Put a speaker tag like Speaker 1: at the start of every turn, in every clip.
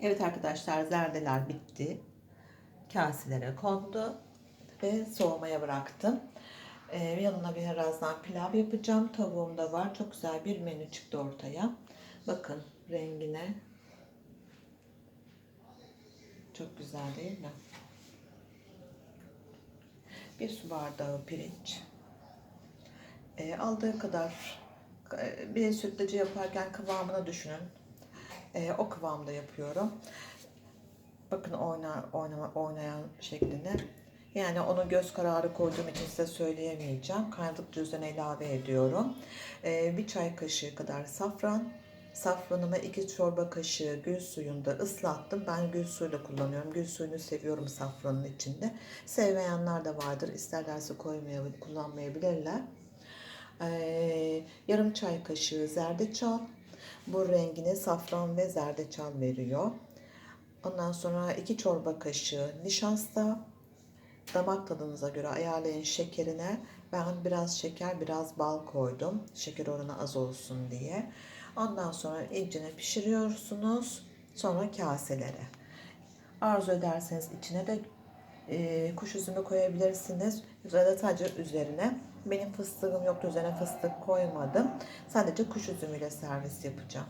Speaker 1: Evet arkadaşlar zerdeler bitti. Kaselere kondu ve soğumaya bıraktım. Ee, yanına birazdan pilav yapacağım. Tavuğum da var. Çok güzel bir menü çıktı ortaya. Bakın rengine. Çok güzel değil mi? Bir su bardağı pirinç. Ee, aldığı kadar e, bir sütlacı yaparken kıvamını düşünün. Ee, o kıvamda yapıyorum. Bakın oynar, oynama, oynayan şeklini. Yani onu göz kararı koyduğum için size söyleyemeyeceğim. Kaynadıkça üzerine ilave ediyorum. Ee, bir çay kaşığı kadar safran. Safranımı iki çorba kaşığı gül suyunda ıslattım. Ben gül suyuyla kullanıyorum. Gül suyunu seviyorum safranın içinde. Sevmeyenler de vardır. İsterlerse koymaya kullanmayabilirler. Ee, yarım çay kaşığı zerdeçal. Bu rengini safran ve zerdeçal veriyor. Ondan sonra 2 çorba kaşığı nişasta. Damak tadınıza göre ayarlayın şekerine. Ben biraz şeker, biraz bal koydum. Şeker oranı az olsun diye. Ondan sonra iyicene pişiriyorsunuz. Sonra kaselere. Arzu ederseniz içine de e, kuş üzümü koyabilirsiniz. Ya sadece üzerine. Benim fıstığım yoktu. Üzerine fıstık koymadım. Sadece kuş üzümüyle servis yapacağım.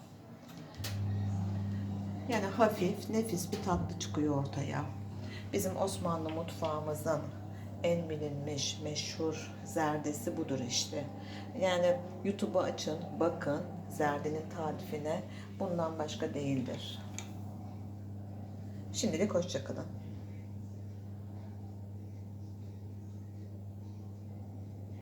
Speaker 1: Yani hafif, nefis bir tatlı çıkıyor ortaya. Bizim Osmanlı mutfağımızın en bilinmiş, meşhur zerdesi budur işte. Yani YouTube'u açın, bakın zerdenin tarifine. Bundan başka değildir. Şimdilik hoşçakalın.